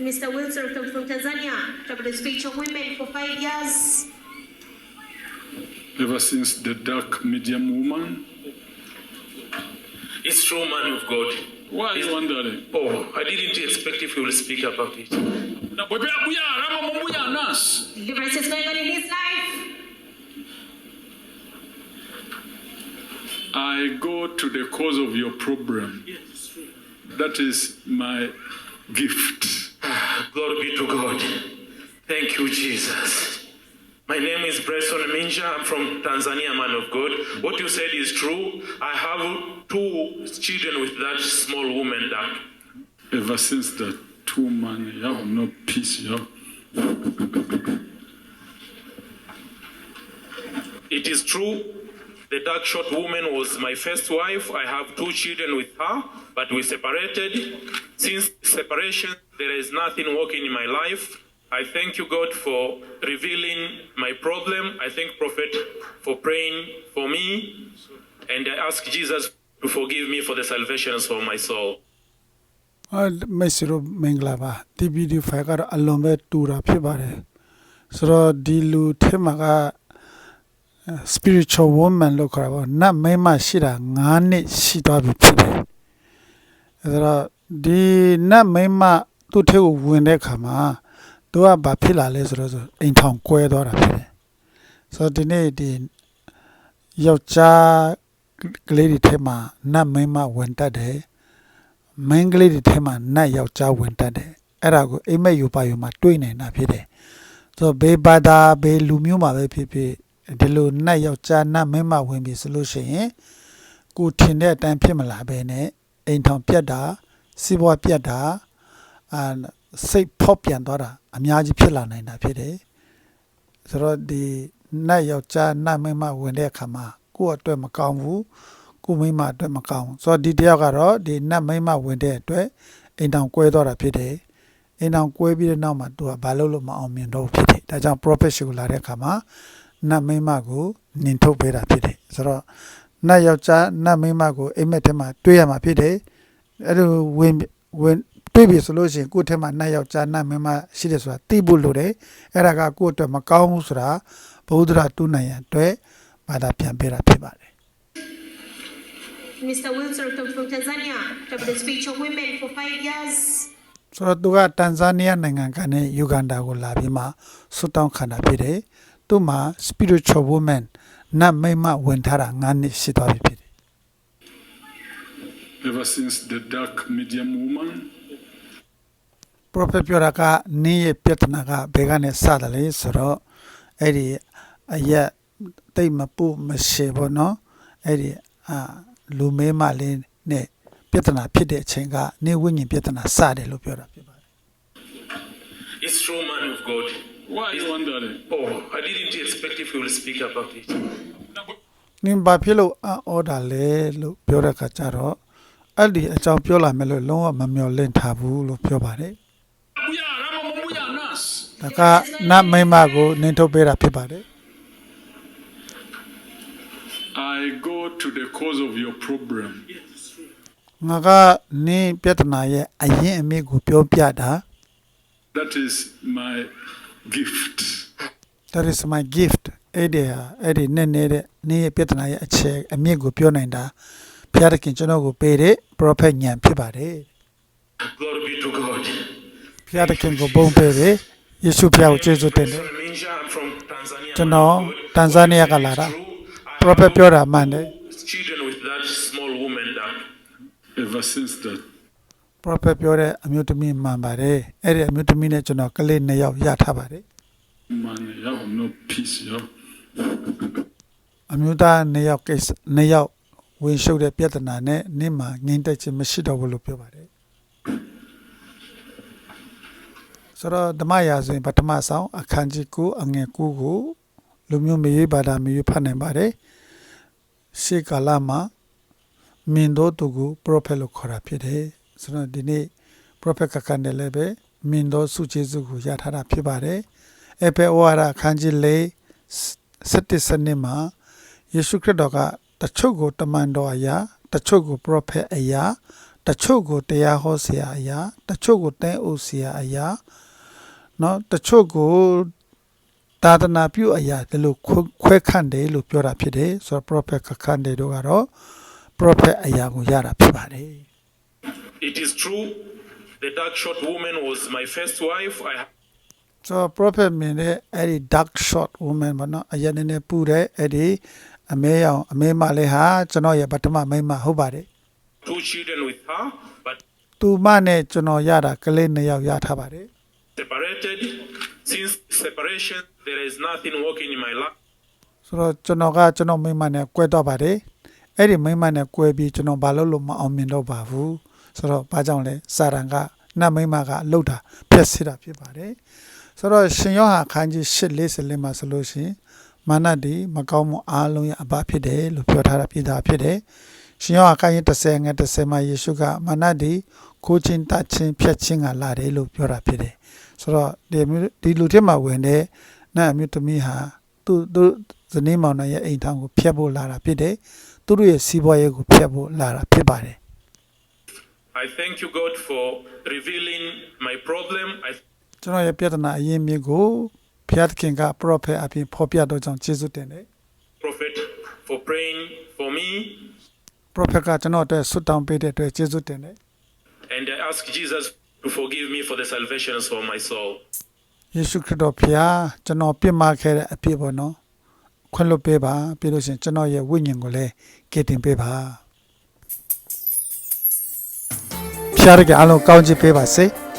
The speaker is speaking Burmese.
Mr. Wilson comes from Tanzania, traveled with spiritual women for five years. ever since the dark medium woman. It's true, man of God. Why are you wondering? Oh, I didn't expect if you will speak about it. Deliverance is going on in his life. I go to the cause of your problem. That is my gift. Glory be to God. Thank you, Jesus. My name is Bresson Minja. I'm from Tanzania, man of God. What you said is true. I have two children with that small woman that Ever since that two man, you have no peace. You have It is true. The dark short woman was my first wife. I have two children with her, but we separated. Since separation, there is nothing working in my life. I thank you, God, for revealing my problem. I thank Prophet for praying for me. And I ask Jesus to forgive me for the salvations for my soul. အာမိတ်ဆွေတို့မင်္ဂလာပါဒီဗီဒီယိုဖိုင်ကတော့အလွန်ပဲတူတာဖြစ်ပါတယ်ဆိုတော့ဒီလူထဲမှာက spiritual woman လို့ခေါ်တာပေါ့နတ်မိန်းမရှိတာ9နှစ်ရှိသွားပြီဖြစ်တယ်အဲဒါတော့ ဒီနတ်မိန်းမသူ့ထဲကိုဝင်တဲ့အခါမှာသူကဘာဖြစ်လာလဲဆိုတော့ဆိုအိမ်ထောင်ကွဲသွားတာဖြစ်တယ်ဆိုတော့ဒီနေ့ဒီယောက်ျားကလေးတွေထဲမှာနတ်မိန်းမဝင်တတ်တယ်မင်းကလေးတွေထဲမှာနတ်ယောက်ျားဝင်တတ်တယ်အဲ့ဒါကိုအိမ်မက်ယူပါယူမှာတွေ့နေတာဖြစ်တယ်ဆိုတော့ဘေးဘာသာဘေးလူမျိုးမှာပဲဖြစ်ဖြစ်ဒီလိုနတ်ယောက်ျားနတ်မင်းမဝင်ပြီဆိုလို့ရှိရင်ကိုထင်တဲ့အတိုင်းဖြစ်မလာဘဲနဲ့အိမ်ထောင်ပြတ်တာ စီးပွားပြတ်တာအာစိတ်ဖောက်ပြန်သွားတာအများကြီးဖြစ်လာနိုင်တာဖြစ်တယ်ဆိုတော့ဒီနတ်ယောက်ျားနတ်မင်းမဝင်တဲ့အခါမှာကိုယ့်အတွက်မကောင်းဘူးကိုမိန်းမအတွက်မကောင်းဘူးဆိုတော့ဒီတယောက်ကတော့ဒီနတ်မိန်းမဝင်တဲ့အတွက်အိမ်တောင်ကွဲသွားတာဖြစ်တယ်အိမ်တောင်ကွဲပြီးတဲ့နောက်မှာသူကဘာလို့လို့မအောင်မြင်တော့ဘူးဖြစ်တယ်ဒါကြောင့် prophet ရှိကိုလာတဲ့အခါမှာနတ်မိန်းမကိုနင်ထုတ်ပေးတာဖြစ်တယ်ဆိုတော့နတ်ယောက်ျားနတ်မိန်းမကိုအိမ်မက်ထဲမှာတွေ့ရမှာဖြစ်တယ် အဲ့လိုဝင်ဝင်တွေ့ပြီဆိုလို့ရှိရင်ကိုယ့်ထဲမှာနတ်ယောက်ျားနတ်မိန်းမရှိတယ်ဆိုတာသိဖို့လိုတယ်အဲ့ဒါကကိုယ့်အတွက်မကောင်းဘူးဆိုတာဘုဒ္ဓရာတူနိုင်ရန်အတွက်ဘာသာပြန်ပေးတာဖြစ်ပါတယ် Mr. Wilson comes from Tanzania, traveled with spiritual women for five years. ဆိုတော့သူကတန်ဇာနီးယားနိုင်ငံကနေယူဂန္ဒာကိုလာပြီးမှဆွတ်တောင်းခံတာဖြစ်တယ်။သူ့မှာ spiritual woman နတ်မိန်းမဝင်ထားတာ9နှစ်ရှိသွားပြီဖြစ်တယ် ever since the dark medium woman. ။ prophet ပြောတာကနင်းရဲ့ပြဿနာကဘယ်ကနေစတယ်လဲဆိုတော့အဲ့ဒီအရက်တိတ်မပုမရှိဘောနော်။အဲ့ဒီအာလူမဲမလေးနဲ့ပြဿနာဖြစ်တဲ့အချိန်ကနေဝိညာဉ်ပြဿနာစတယ်လို့ပြောတာဖြစ်ပါတယ် It's true, man of God. Why are you wondering? Oh, I didn't expect if you will speak about it. Na bwe- ။နင်းဘာဖြစ်လို့အော်ဒါလဲလို့ပြောတဲ့အခါကျတော့ အဲ့ဒီအကြောင်းပြောလာမယ်လို့လုံးဝမမျှော်လင့်ထားဘူးလို့ပြောပါတယ် abuyala mamubuya nasi. ။ဒါကနတ်မိန်းမကိုနင်းထုတ်ပေးတာဖြစ်ပါတယ် I go to the cause of your problem. ။ငါကနင်းပြဿနာရဲ့အရင်အမြစ်ကိုပြောပြတာ That is my gift. that is my gift အဲ့ဒီဟာအဲ့ဒီနဲ့နေတဲ့နင်းရဲ့ပြဿနာရဲ့အခြေအမြစ်ကိုပြောနိုင်တာ ဘုရားသခင်ကျွန်တော်ကိုပေးတဲ့ prophet ဉာဏ်ဖြစ်ပါတယ် Glory be to God. ။ဘုရားသခင်ကိုဘုန်းပေးတယ်။ယေရှုဘုရားကိုကျေးဇူးတင်တယ် Minja, I'm from Tanzania. ကျွန် man တော် of God. တန်ဇာနီးယားကလာတာ True. I prophet ပြောတာမှန်တယ် have children with that small woman that Ever since that prophet ပြောတဲ့အမျိုးသမီးမှန်ပါတယ်အဲ့ဒီအမျိုးသမီးနဲ့ကျွန်တော်ကလေးနှစ်ယောက်ရထားပါတယ် man, you have no peace. You have အမျိုးသားနှစ်ယောက်ကိစ္စနှစ်ယောက် ဝင်ရှုပ်တဲ့ပြဿနာနဲ့နင့်မှာငြိမ်သက်ခြင်းမရှိတော့ဘူးလို့ပြောပါတယ်ဆိုတော့ဓမ္မရာဇဝင်ပထမဆောင်အခန်းကြီး9အငယ်9ကိုလူမျိုးမေးဘာသာမျိုးဖတ်နိုင်ပါတယ်ရှေးကာလမှာမင်းတို့သူကို prophet လို့ခေါ်တာဖြစ်တယ်ဆိုတော့ဒီနေ့ prophet ကကန်တယ်လည်းပဲမင်းတို့စုကျေးဇူးကိုရထားတာဖြစ်ပါတယ်အဖေဩဝါဒအခန်းကြီး4စတစ်စနစ်မှာယေရှုခရစ်တော်က တချို့ကိုတမန်တော်အရာတချို့ကို prophet အရာတ တချို့ကိုတရားဟောเสียအရာတချို့ကိုတဲအိုเสียအရာเนาะတချို့ကိုသာသနာပြုအရာဒီလိုခွဲခွဲခန့်တယ်လို့ပြောတာဖြစ်တယ်ဆိုတော့ prophet ခန့်တယ်တို့ကတော့ prophet အရာကိုရတာဖြစ်ပါတယ် It is true, the dark short woman was my first wife. I ဆိုတော့ prophet မြင်တဲ့အဲ့ဒီ dark short woman ပေါ့နော်အရင်နည်းနည်းပူတဲ့အဲ့ဒီ အမဲရောင်အမဲမလေးဟာကျွန်တော်ရဲ့ပထမမိန်းမဟုတ်ပါတယ် have two children with her, but သူမနဲ့ကျွန်တော်ရတာကလေးနှစ်ယောက်ရထားပါတယ် separated. Since separation, there is nothing working in my life. ဆိုတော့ကျွန်တော်ကကျွန်တော်မိန်းမနဲ့ကွဲတော့ပါတယ်အဲ့ဒီမိန်းမနဲ့ကွဲပြီးကျွန်တော်ဘာလို့လို့မအောင်မြင်တော့ပါဘူးဆိုတော့ဘာကြောင့်လဲစာရန်ကနတ်မိန်းမကလှုပ်တာပြက်စီတာဖြစ်ပါတယ်ဆိုတော့ရှင်ယောဟာခန်းကြီး8:40မှာဆိုလို့ရှိရင် မာနတိမကောင်းမှုအားလုံးရဲ့အဘဖြစ်တယ်လို့ပြောထားတာပြည်သားဖြစ်တယ်ရှင်ယောဟာခန်းကြီး30ငယ်30မှာယေရှုကမာနတိကိုချင်းတတ်ချင်းဖြတ်ချင်းကလာတယ်လို့ပြောတာဖြစ်တယ်ဆိုတော့ဒီမျိုးဒီလူထဲမှာဝင်တဲ့နတ်အမျိုးသမီးဟာသူသူဇနီးမောင်နှံရဲ့အိမ်ထောင်ကိုဖျက်ဖို့လာတာဖြစ်တယ်သူတို့ရဲ့စီးပွားရေးကိုဖျက်ဖို့လာတာဖြစ်ပါတယ် I thank you, God, for revealing my problem. I ကျွန်တော်ရဲ့ပြဿနာအရင်းမြစ်ကို ဘုရားသခင်က prophet အပြင်ဖော်ပြတော့ကြောင့်ကျေးဇူးတင်တယ် prophet for praying for me, prophet ကကျွန်တော်အတွက်ဆွတ်တောင်းပေးတဲ့အတွက်ကျေးဇူးတင်တယ် and I ask Jesus to forgive me for the salvations of my soul. ယေရှုခရစ်တော်ဖျားကျွန်တော်ပြစ်မှားခဲ့တဲ့အပြစ်ပေါ့နော်ခွင့်လွှတ်ပေးပါပြီးလို့ရှရင်ကျွန်တော်ရဲ့ဝိညာဉ်ကိုလည်းကယ်တင်ပေးပါဖျားရကအလုံးကောင်းချီးပေးပါစေ။